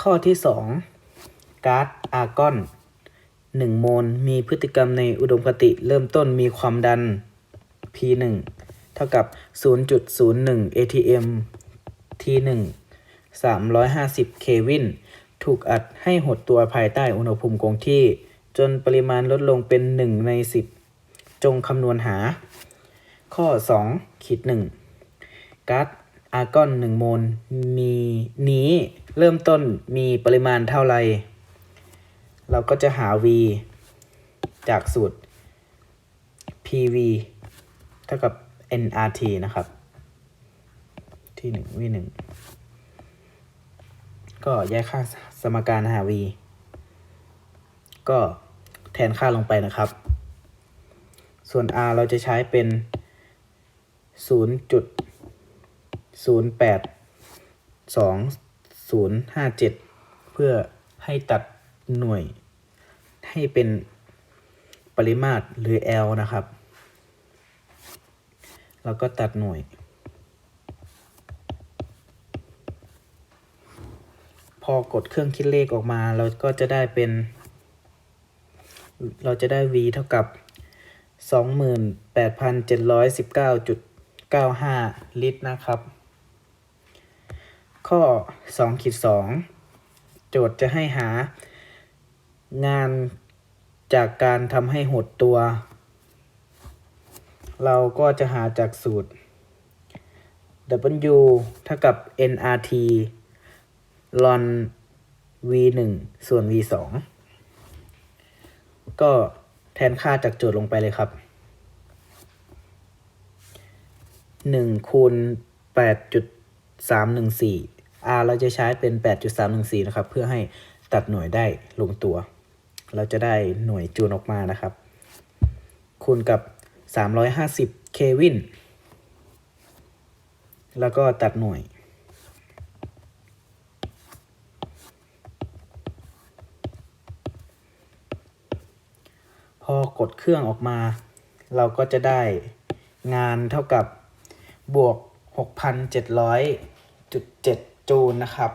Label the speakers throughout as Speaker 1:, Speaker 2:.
Speaker 1: ข้อที่ 2 ก๊าซอาร์กอน 1 โมลมีพฤติกรรมในอุดมคติเริ่มต้นมีความดัน P1 เท่ากับ 0.01 atm T1 350 เควิน ถูกอัดให้หดตัวภายใต้อุณหภูมิคงที่ จนปริมาณลดลงเป็น 1 ใน 10 จงคำนวณหา ข้อ 2 ขีด 1ก๊าซอาร์กอน 1 โมลมีนี้ เริ่มต้นมีปริมาณเท่าไร เราก็จะหา V จากสูตร PV เท่ากับ nRT นะครับ ที่1 V 1ก็ย้ายค่าสมการหา V ก็แทนค่าลงไปนะครับ ส่วน R เราจะใช้เป็น 0.057 เพื่อให้ตัดหน่วยให้เป็นปริมาตรหรือ L นะครับ แล้วก็ตัดหน่วย พอกดเครื่องคิดเลขออกมา เราก็จะได้เป็น เราจะได้ v เท่ากับ 28,719.95 ลิตรนะครับ ข้อ2ขีด2โจทย์จะให้หางานจากการทำให้หดตัว เราก็จะหาจากสูตร W เท่ากับ nRT ln v 1ส่วน v 2ก็แทนค่าจากโจทย์ลงไปเลยครับ1คูณ8.314 r เราจะใช้เป็น 8.314 นะครับ เพื่อให้ตัดหน่วยได้ลงตัว เราจะได้หน่วยจูนออกมานะครับ คูณกับ 350 เควิน แล้วก็ตัดหน่วย พอกดเครื่องออกมา เราก็จะได้งานเท่ากับบวก 6,700.7 จูลนะครับ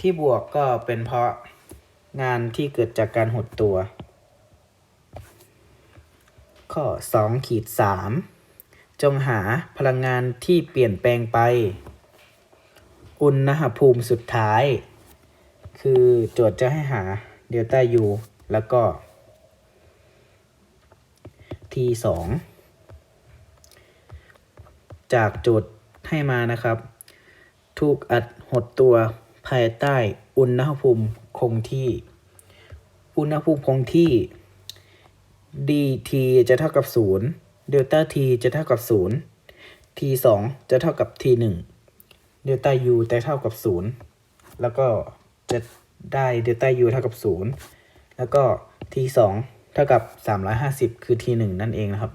Speaker 1: ที่บวกก็เป็นเพราะงานที่เกิดจากการหดตัว ข้อ2ขีด3จงหาพลังงานที่เปลี่ยนแปลงไป อุณหภูมิสุดท้าย คือโจทย์จะให้หาเดลต้า U แล้วก็ T 2จากโจทย์ให้มานะครับ ถูกอัดหดตัวภายใต้อุณหภูมิคงที่ อุณหภูมิคงที่ dt จะเท่ากับ 0 เดลต้า t จะเท่ากับ 0 t 2จะเท่ากับ t 1เดลต้า u จะเท่ากับ 0 แล้วก็จะได้เดลต้า u เท่ากับ 0 แล้วก็ t 2เท่ากับ 350 คือ t 1นั่นเองนะครับ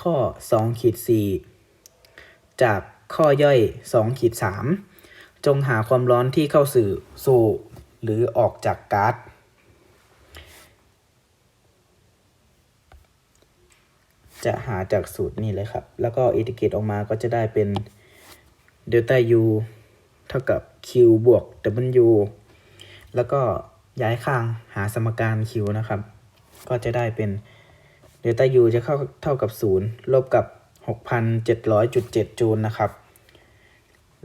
Speaker 1: ข้อ2ขีด4จาก ข้อย่อย2ขีด3จงหาความร้อนที่เข้าสู่สู่หรือออกจากก๊าซจะหาจากสูตรนี้เลยครับ แล้วก็อินทิเกรตออกมาก็จะได้เป็นเดลต้า u เท่ากับ q บวก w แล้วก็ย้ายข้างหาสมการ q นะครับ ก็จะได้เป็นเดลต้า u จะเข้าเท่ากับ 0 ลบกับ 6,700.7 จูลนะครับ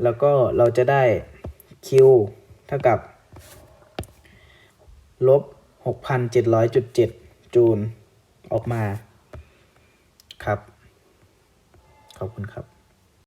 Speaker 1: แล้วก็เราจะได้ q เท่ากับลบ 6,700.7 จูลออกมาครับ ขอบคุณครับ